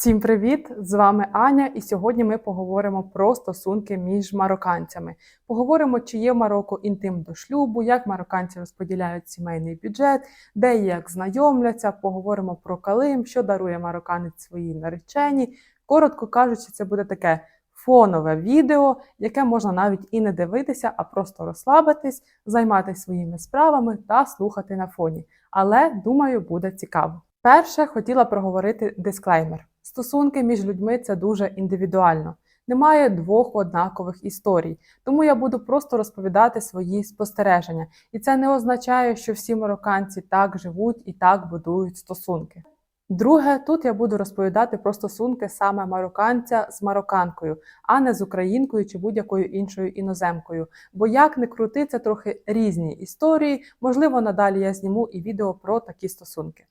Всім привіт! З вами Аня, і сьогодні ми поговоримо про стосунки між марокканцями. Поговоримо, чи є в Марокко інтим до шлюбу, як марокканці розподіляють сімейний бюджет, де і як знайомляться. Поговоримо про калим, що дарує марокканець своїй нареченій. Коротко кажучи, це буде таке фонове відео, яке можна навіть і не дивитися, а просто розслабитись, займатися своїми справами та слухати на фоні. Але думаю, буде цікаво. Перше хотіла проговорити дисклеймер. Стосунки між людьми це дуже індивідуально. Немає двох однакових історій, тому я буду просто розповідати свої спостереження. І це не означає, що всі марокканці так живуть і так будують стосунки. Друге, тут я буду розповідати про стосунки саме марокканця з марокканкою, а не з українкою чи будь-якою іншою іноземкою. Бо як не крути, це трохи різні історії. Можливо, надалі я зніму і відео про такі стосунки.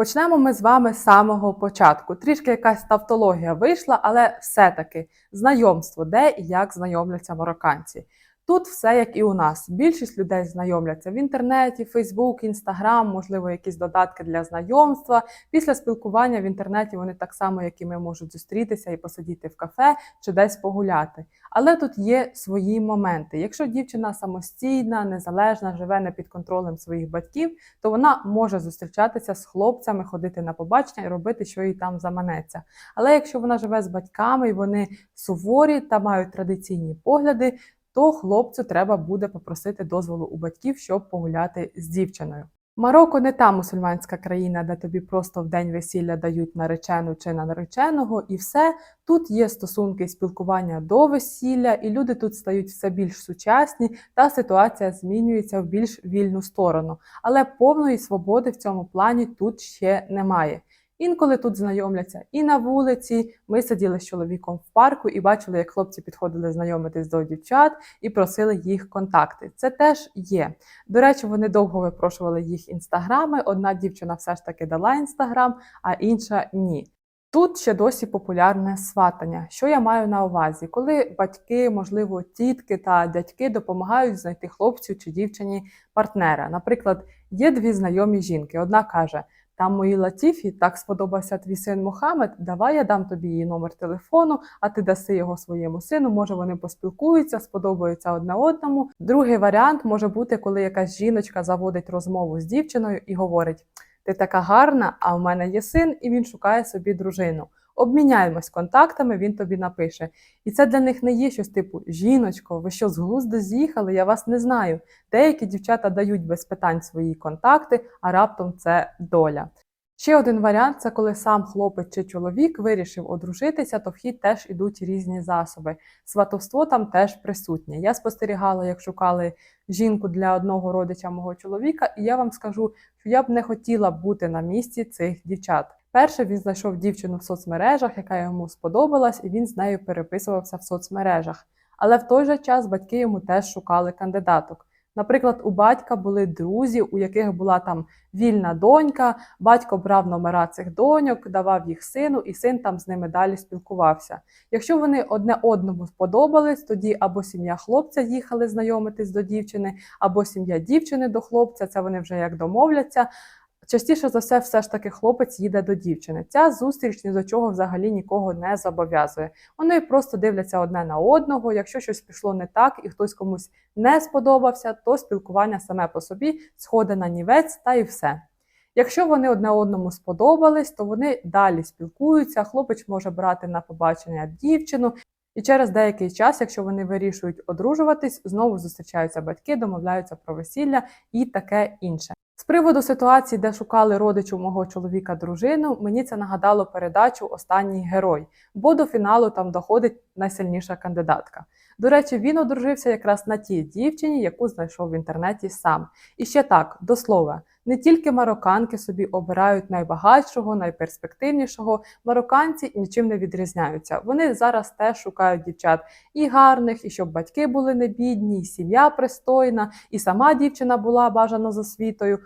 Почнемо ми з вами з самого початку. Трішки якась тавтологія вийшла, але все-таки знайомство, де і як знайомляться марокканці. Тут все як і у нас. Більшість людей знайомляться в інтернеті, Фейсбук, Інстаграм, можливо, якісь додатки для знайомства. Після спілкування в інтернеті вони так само, як і ми можуть зустрітися і посидіти в кафе чи десь погуляти. Але тут є свої моменти. Якщо дівчина самостійна, незалежна, живе не під контролем своїх батьків, то вона може зустрічатися з хлопцями, ходити на побачення і робити, що їй там заманеться. Але якщо вона живе з батьками і вони суворі та мають традиційні погляди, то хлопцю треба буде попросити дозволу у батьків, щоб погуляти з дівчиною. Марокко не та мусульманська країна, де тобі просто в день весілля дають наречену чи на нареченого, і все. Тут є стосунки спілкування до весілля, і люди тут стають все більш сучасні, та ситуація змінюється в більш вільну сторону. Але повної свободи в цьому плані тут ще немає. Інколи тут знайомляться і на вулиці. Ми сиділи з чоловіком в парку і бачили, як хлопці підходили знайомитись до дівчат і просили їх контакти. Це теж є. До речі, вони довго випрошували їх інстаграми. Одна дівчина все ж таки дала інстаграм, а інша ні. Тут ще досі популярне сватання. Що я маю на увазі? Коли батьки, можливо, тітки та дядьки допомагають знайти хлопцю чи дівчині партнера. Наприклад, є дві знайомі жінки. Одна каже: там моїй Латіфі так сподобався твій син Мохамед. Давай я дам тобі її номер телефону, а ти даси його своєму сину. Може вони поспілкуються, сподобаються одне одному. Другий варіант може бути, коли якась жіночка заводить розмову з дівчиною і говорить: Ти така гарна, а в мене є син, і він шукає собі дружину. Обміняємось контактами, він тобі напише. І це для них не є щось типу жіночко, ви що з глузду з'їхали? Я вас не знаю. Деякі дівчата дають без питань свої контакти, а раптом це доля. Ще один варіант це коли сам хлопець чи чоловік вирішив одружитися, то в хід теж ідуть різні засоби. Сватовство там теж присутнє. Я спостерігала, як шукали жінку для одного родича мого чоловіка, і я вам скажу, що я б не хотіла бути на місці цих дівчат. Перше він знайшов дівчину в соцмережах, яка йому сподобалась, і він з нею переписувався в соцмережах. Але в той же час батьки йому теж шукали кандидаток. Наприклад, у батька були друзі, у яких була там вільна донька, батько брав номера цих доньок, давав їх сину, і син там з ними далі спілкувався. Якщо вони одне одному сподобались, тоді або сім'я хлопця їхали знайомитись до дівчини, або сім'я дівчини до хлопця, це вони вже як домовляться. Частіше за все, все ж таки хлопець їде до дівчини. Ця зустріч ні до чого взагалі нікого не зобов'язує. Вони просто дивляться одне на одного. Якщо щось пішло не так і хтось комусь не сподобався, то спілкування саме по собі сходить на нівець та і все. Якщо вони одне одному сподобались, то вони далі спілкуються. Хлопець може брати на побачення дівчину. І через деякий час, якщо вони вирішують одружуватись, знову зустрічаються батьки, домовляються про весілля і таке інше. Приводу ситуації, де шукали родичу мого чоловіка дружину, мені це нагадало передачу Останній герой, бо до фіналу там доходить найсильніша кандидатка. До речі, він одружився якраз на тій дівчині, яку знайшов в інтернеті сам. І ще так, до слова, не тільки марокканки собі обирають найбагатшого, найперспективнішого. Марокканці нічим не відрізняються. Вони зараз теж шукають дівчат і гарних, і щоб батьки були не бідні, і сім'я пристойна, і сама дівчина була бажана за світою.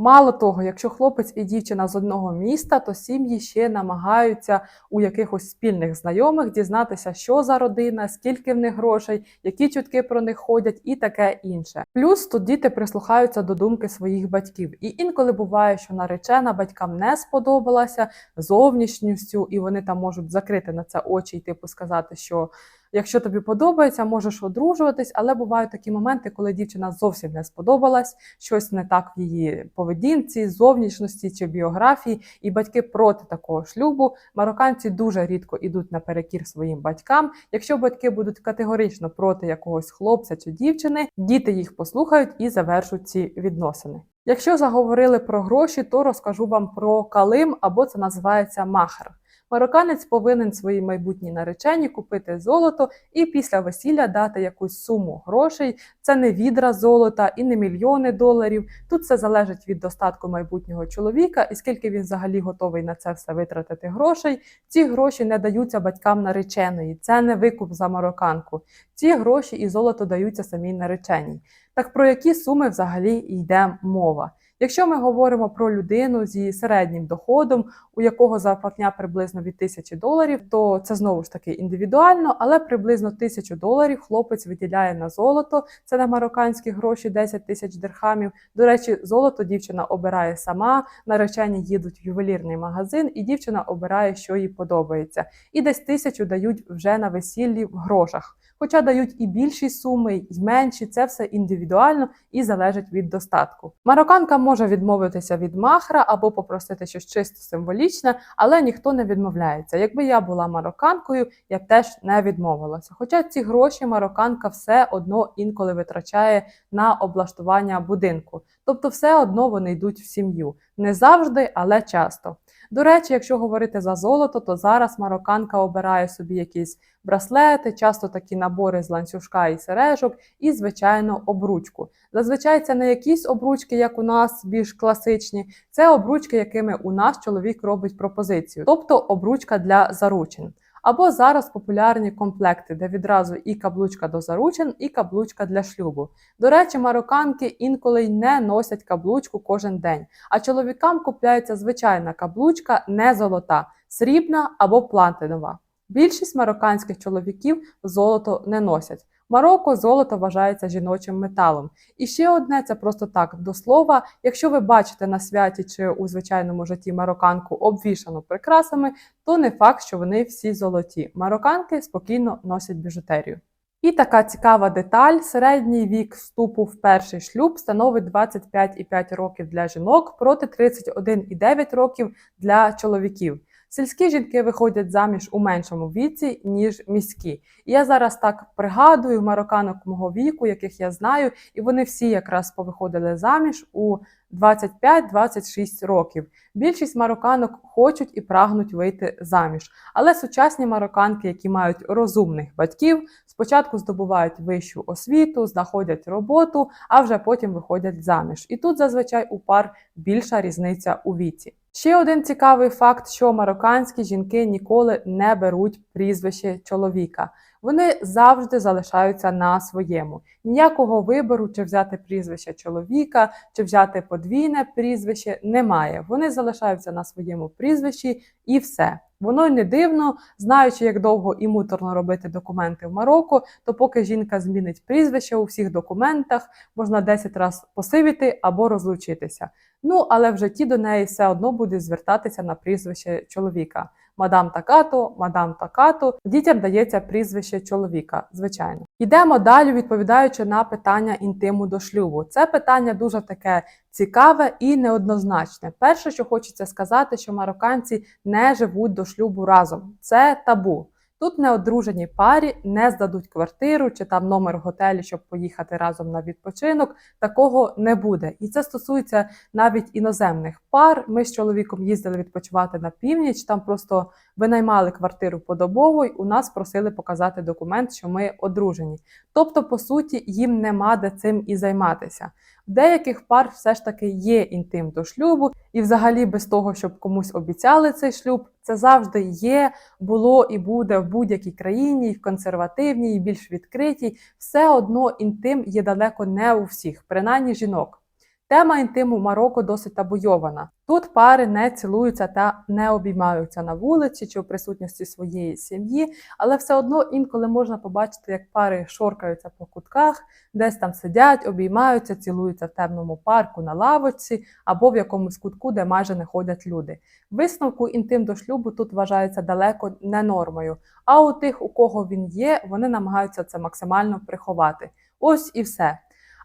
Мало того, якщо хлопець і дівчина з одного міста, то сім'ї ще намагаються у якихось спільних знайомих дізнатися, що за родина, скільки в них грошей, які чутки про них ходять, і таке інше. Плюс тут діти прислухаються до думки своїх батьків. І інколи буває, що наречена батькам не сподобалася зовнішністю, і вони там можуть закрити на це очі і типу сказати, що. Якщо тобі подобається, можеш одружуватись, але бувають такі моменти, коли дівчина зовсім не сподобалась, щось не так в її поведінці, зовнішності чи біографії, і батьки проти такого шлюбу. Марокканці дуже рідко йдуть наперекір своїм батькам. Якщо батьки будуть категорично проти якогось хлопця чи дівчини, діти їх послухають і завершуть ці відносини. Якщо заговорили про гроші, то розкажу вам про калим або це називається махр. Марокканець повинен своїй майбутній нареченій купити золото і після весілля дати якусь суму грошей. Це не відра золота і не мільйони доларів. Тут все залежить від достатку майбутнього чоловіка і скільки він взагалі готовий на це все витратити грошей. Ці гроші не даються батькам нареченої. Це не викуп за марокканку. Ці гроші і золото даються самій нареченій. Так про які суми взагалі йде мова? Якщо ми говоримо про людину зі середнім доходом, у якого зарплатня приблизно від тисячі доларів, то це знову ж таки індивідуально, але приблизно тисячу доларів хлопець виділяє на золото. Це на марокканські гроші 10 тисяч дирхамів. До речі, золото дівчина обирає сама. Наречені їдуть в ювелірний магазин, і дівчина обирає, що їй подобається. І десь тисячу дають вже на весіллі в грошах. Хоча дають і більші суми, і менші, це все індивідуально і залежить від достатку. Марокканка може відмовитися від махра або попросити щось чисто символічне, але ніхто не відмовляється. Якби я була марокканкою, я б теж не відмовилася. Хоча ці гроші марокканка все одно інколи витрачає на облаштування будинку, тобто все одно вони йдуть в сім'ю. Не завжди, але часто. До речі, якщо говорити за золото, то зараз марокканка обирає собі якісь браслети, часто такі набори з ланцюжка і сережок, і, звичайно, обручку. Зазвичай це не якісь обручки, як у нас більш класичні, це обручки, якими у нас чоловік робить пропозицію, тобто обручка для заручин. Або зараз популярні комплекти, де відразу і каблучка до заручин, і каблучка для шлюбу. До речі, марокканки інколи й не носять каблучку кожен день, а чоловікам купляється звичайна каблучка, не золота, срібна або платинова. Більшість марокканських чоловіків золото не носять. Марокко золото вважається жіночим металом. І ще одне це просто так до слова. Якщо ви бачите на святі чи у звичайному житті марокканку обвішану прикрасами, то не факт, що вони всі золоті. Марокканки спокійно носять біжутерію. І така цікава деталь: середній вік вступу в перший шлюб становить 25,5 років для жінок проти 31,9 років для чоловіків. Сільські жінки виходять заміж у меншому віці, ніж міські. І я зараз так пригадую марокканок мого віку, яких я знаю, і вони всі якраз повиходили заміж у 25-26 років. Більшість марокканок хочуть і прагнуть вийти заміж. Але сучасні марокканки, які мають розумних батьків, спочатку здобувають вищу освіту, знаходять роботу, а вже потім виходять заміж. І тут зазвичай у пар більша різниця у віці. Ще один цікавий факт, що марокканські жінки ніколи не беруть прізвище чоловіка. Вони завжди залишаються на своєму. Ніякого вибору, чи взяти прізвище чоловіка, чи взяти подвійне прізвище немає. Вони залишаються на своєму прізвищі і все. Воно не дивно, знаючи, як довго і муторно робити документи в Марокко, то поки жінка змінить прізвище у всіх документах, можна 10 разів посивіти або розлучитися. Ну, але в житті до неї все одно буде звертатися на прізвище чоловіка. Мадам такату, мадам такату. Дітям дається прізвище чоловіка, звичайно. Йдемо далі, відповідаючи на питання інтиму до шлюбу. Це питання дуже таке цікаве і неоднозначне. Перше, що хочеться сказати, що марокканці не живуть до шлюбу разом. Це табу. Тут неодружені парі не здадуть квартиру чи там номер в готелі, щоб поїхати разом на відпочинок. Такого не буде. І це стосується навіть іноземних пар. Ми з чоловіком їздили відпочивати на північ. Там просто винаймали квартиру подобово, і у нас просили показати документ, що ми одружені. Тобто, по суті, їм нема де цим і займатися. Деяких пар все ж таки є інтим до шлюбу, і взагалі без того, щоб комусь обіцяли цей шлюб, це завжди є, було і буде в будь-якій країні, в консервативній, і більш відкритій. Все одно інтим є далеко не у всіх, принаймні жінок. Тема інтиму Марокко досить табуйована. Тут пари не цілуються та не обіймаються на вулиці чи в присутності своєї сім'ї, але все одно інколи можна побачити, як пари шоркаються по кутках, десь там сидять, обіймаються, цілуються в темному парку на лавочці або в якомусь кутку, де майже не ходять люди. Висновку інтим до шлюбу тут вважається далеко не нормою. А у тих, у кого він є, вони намагаються це максимально приховати. Ось і все.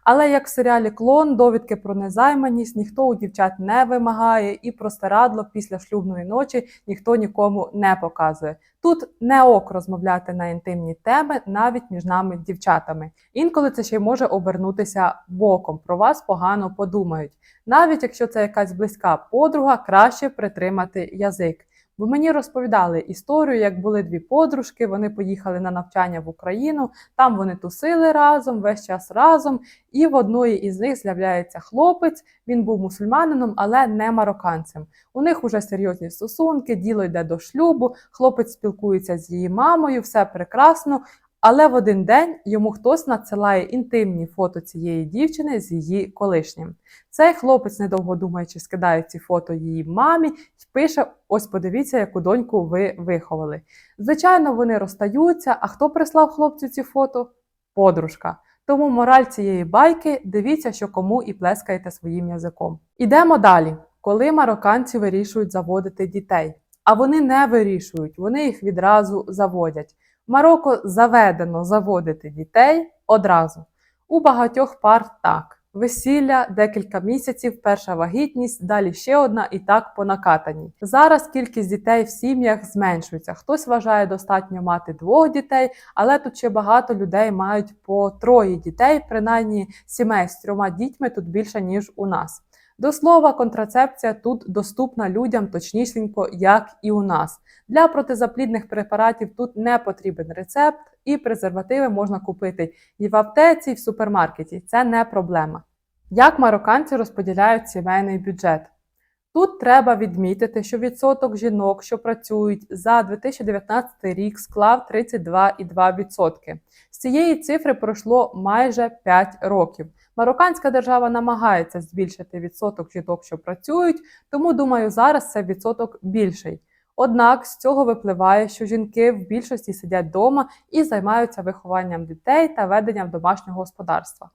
Але як в серіалі Клон, довідки про незайманість ніхто у дівчат не вимагає, і простирадло після шлюбної ночі ніхто нікому не показує. Тут не ок розмовляти на інтимні теми навіть між нами дівчатами. Інколи це ще й може обернутися боком. Про вас погано подумають. Навіть якщо це якась близька подруга, краще притримати язик. Бо мені розповідали історію, як були дві подружки, вони поїхали на навчання в Україну, там вони тусили разом, весь час разом, і в одної із них з'являється хлопець. Він був мусульманином, але не марокканцем. У них уже серйозні стосунки, діло йде до шлюбу. Хлопець спілкується з її мамою, все прекрасно. Але в один день йому хтось надсилає інтимні фото цієї дівчини з її колишнім. Цей хлопець, недовго думаючи, скидає ці фото її мамі і пише: Ось подивіться, яку доньку ви виховали. Звичайно, вони розстаються. А хто прислав хлопцю ці фото? Подружка. Тому мораль цієї байки дивіться, що кому і плескаєте своїм язиком. Ідемо далі. Коли марокканці вирішують заводити дітей, а вони не вирішують, вони їх відразу заводять. В Марокко заведено заводити дітей одразу. У багатьох пар так. Весілля, декілька місяців, перша вагітність, далі ще одна і так по накатаній. Зараз кількість дітей в сім'ях зменшується. Хтось вважає достатньо мати двох дітей, але тут ще багато людей мають по троє дітей, принаймні сімей з трьома дітьми тут більше ніж у нас. До слова, контрацепція тут доступна людям точнісінько, як і у нас. Для протизаплідних препаратів тут не потрібен рецепт, і презервативи можна купити і в аптеці, і в супермаркеті. Це не проблема. Як марокканці розподіляють сімейний бюджет? Тут треба відмітити, що відсоток жінок, що працюють за 2019 рік, склав 32,2%. З цієї цифри пройшло майже 5 років. Марокканська держава намагається збільшити відсоток жінок, що працюють, тому думаю, зараз це відсоток більший. Однак з цього випливає, що жінки в більшості сидять вдома і займаються вихованням дітей та веденням домашнього господарства.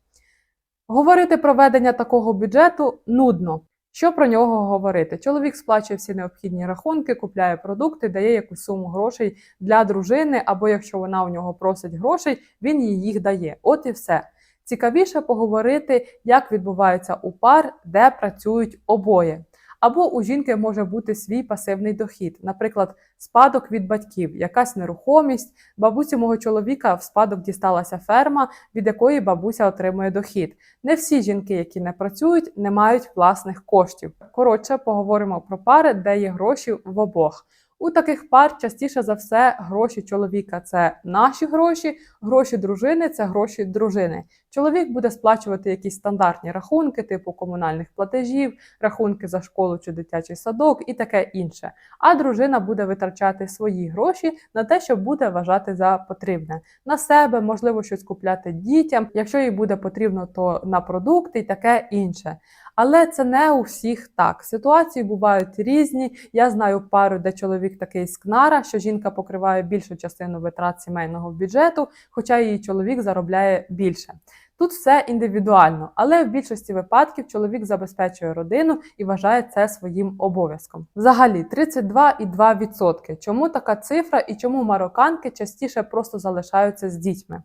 Говорити про ведення такого бюджету нудно. Що про нього говорити? Чоловік сплачує всі необхідні рахунки, купляє продукти, дає якусь суму грошей для дружини, або якщо вона у нього просить грошей, він їй їх дає. От і все. Цікавіше поговорити, як відбувається у пар, де працюють обоє. Або у жінки може бути свій пасивний дохід, наприклад, спадок від батьків, якась нерухомість. Бабусі мого чоловіка в спадок дісталася ферма, від якої бабуся отримує дохід. Не всі жінки, які не працюють, не мають власних коштів. Коротше, поговоримо про пари, де є гроші в обох. У таких пар частіше за все гроші чоловіка це наші гроші, гроші дружини це гроші дружини. Чоловік буде сплачувати якісь стандартні рахунки, типу комунальних платежів, рахунки за школу чи дитячий садок і таке інше. А дружина буде витрачати свої гроші на те, що буде вважати за потрібне. На себе, можливо, щось купляти дітям. Якщо їй буде потрібно, то на продукти і таке інше. Але це не у всіх так. Ситуації бувають різні. Я знаю пару, де чоловік такий скнара, що жінка покриває більшу частину витрат сімейного бюджету, хоча її чоловік заробляє більше. Тут все індивідуально, але в більшості випадків чоловік забезпечує родину і вважає це своїм обов'язком. Взагалі 32,2%. Чому така цифра і чому марокканки частіше просто залишаються з дітьми?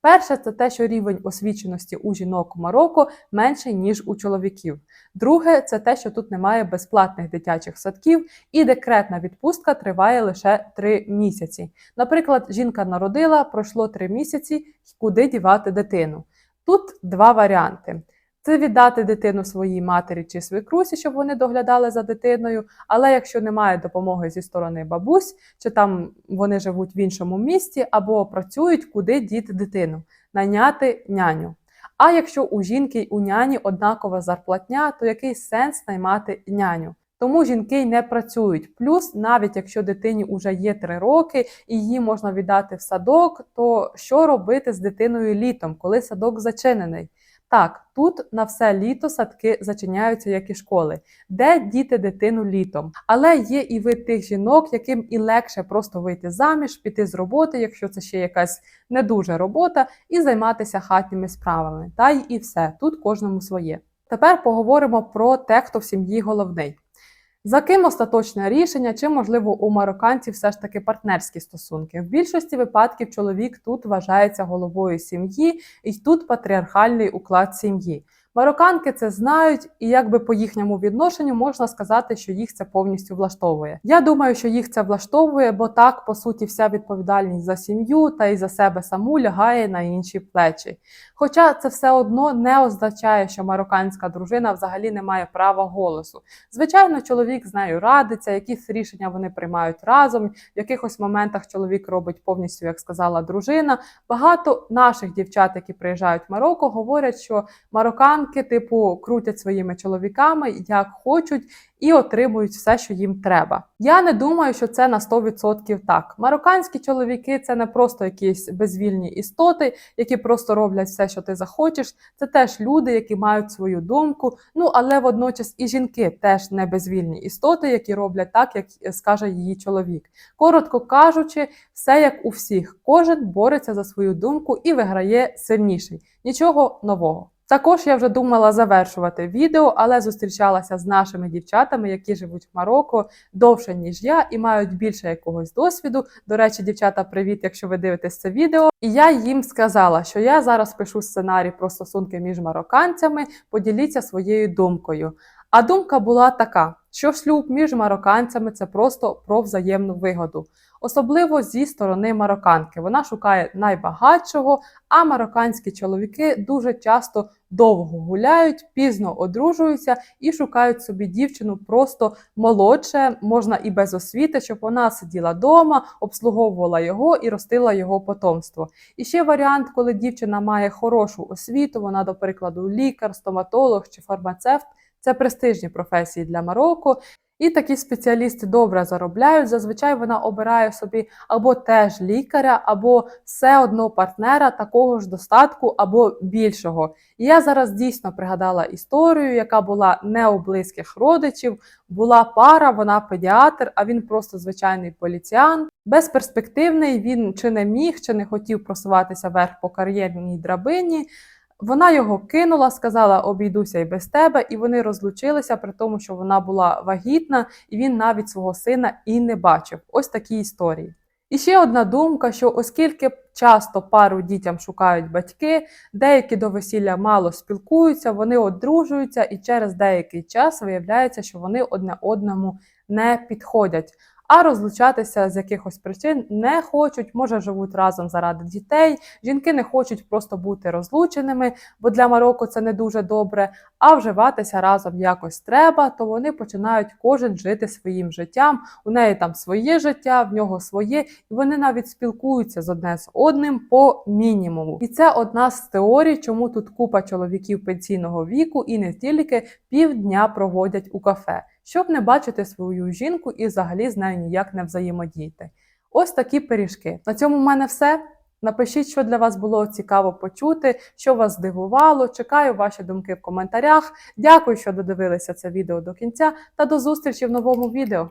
Перше, це те, що рівень освіченості у жінок у Марокко менший, ніж у чоловіків. Друге, це те, що тут немає безплатних дитячих садків, і декретна відпустка триває лише 3 місяці. Наприклад, жінка народила, пройшло 3 місяці, куди дівати дитину. Тут два варіанти. Це віддати дитину своїй матері чи свекрусі, щоб вони доглядали за дитиною. Але якщо немає допомоги зі сторони бабусь, чи там вони живуть в іншому місті або працюють, куди діти дитину, найняти няню. А якщо у жінки й у няні однакова зарплатня, то який сенс наймати няню? Тому жінки й не працюють. Плюс, навіть якщо дитині вже є 3 роки і її можна віддати в садок, то що робити з дитиною літом, коли садок зачинений? Так, тут на все літо садки зачиняються, як і школи, де діти дитину літом. Але є і вид тих жінок, яким і легше просто вийти заміж, піти з роботи, якщо це ще якась не дуже робота, і займатися хатніми справами. Та й і все. Тут кожному своє. Тепер поговоримо про те, хто в сім'ї головний. За ким остаточне рішення, чи можливо у марокканців все ж таки партнерські стосунки? В більшості випадків чоловік тут вважається головою сім'ї, і тут патріархальний уклад сім'ї. Марокканки це знають, і якби по їхньому відношенню можна сказати, що їх це повністю влаштовує. Я думаю, що їх це влаштовує, бо так по суті вся відповідальність за сім'ю та й за себе саму лягає на інші плечі. Хоча це все одно не означає, що марокканська дружина взагалі не має права голосу. Звичайно, чоловік з нею радиться, якісь рішення вони приймають разом. В якихось моментах чоловік робить повністю, як сказала дружина. Багато наших дівчат, які приїжджають в Марокко, говорять, що марокканки, типу, крутять своїми чоловіками як хочуть. І отримують все, що їм треба. Я не думаю, що це на 100% так. Марокканські чоловіки це не просто якісь безвільні істоти, які просто роблять все, що ти захочеш. Це теж люди, які мають свою думку. Ну але водночас і жінки теж не безвільні істоти, які роблять так, як скаже її чоловік. Коротко кажучи, все як у всіх. Кожен бореться за свою думку і виграє сильніший. Нічого нового. Також я вже думала завершувати відео, але зустрічалася з нашими дівчатами, які живуть в Марокко довше, ніж я, і мають більше якогось досвіду. До речі, дівчата, привіт, якщо ви дивитесь це відео. І я їм сказала, що я зараз пишу сценарій про стосунки між марокканцями. Поділіться своєю думкою. А думка була така, що шлюб між марокканцями це просто про взаємну вигоду. Особливо зі сторони марокканки. Вона шукає найбагатшого, а марокканські чоловіки дуже часто довго гуляють, пізно одружуються і шукають собі дівчину просто молодше, можна і без освіти, щоб вона сиділа вдома, обслуговувала його і ростила його потомство. І ще варіант, коли дівчина має хорошу освіту, вона, до прикладу, лікар, стоматолог чи фармацевт. Це престижні професії для Марокко. І такі спеціалісти добре заробляють. Зазвичай вона обирає собі або теж лікаря, або все одно партнера такого ж достатку, або більшого. І я зараз дійсно пригадала історію, яка була не у близьких родичів. Була пара, вона педіатр, а він просто звичайний поліціян. Безперспективний він чи не міг, чи не хотів просуватися вверх по кар'єрній драбині. Вона його кинула, сказала обійдуся і без тебе, і вони розлучилися, при тому, що вона була вагітна, і він навіть свого сина і не бачив. Ось такі історії. І ще одна думка: що оскільки часто пару дітям шукають батьки, деякі до весілля мало спілкуються, вони одружуються, і через деякий час виявляється, що вони одне одному не підходять. А розлучатися з якихось причин не хочуть, може живуть разом заради дітей. Жінки не хочуть просто бути розлученими, бо для Марокко це не дуже добре. А вживатися разом якось треба, то вони починають кожен жити своїм життям. У неї там своє життя, в нього своє, і вони навіть спілкуються з одне з одним по мінімуму. І це одна з теорій, чому тут купа чоловіків пенсійного віку і не тільки півдня проводять у кафе щоб не бачити свою жінку і взагалі з нею ніяк не взаємодіяти. Ось такі пиріжки. На цьому в мене все. Напишіть, що для вас було цікаво почути, що вас здивувало. Чекаю ваші думки в коментарях. Дякую, що додивилися це відео до кінця, та до зустрічі в новому відео.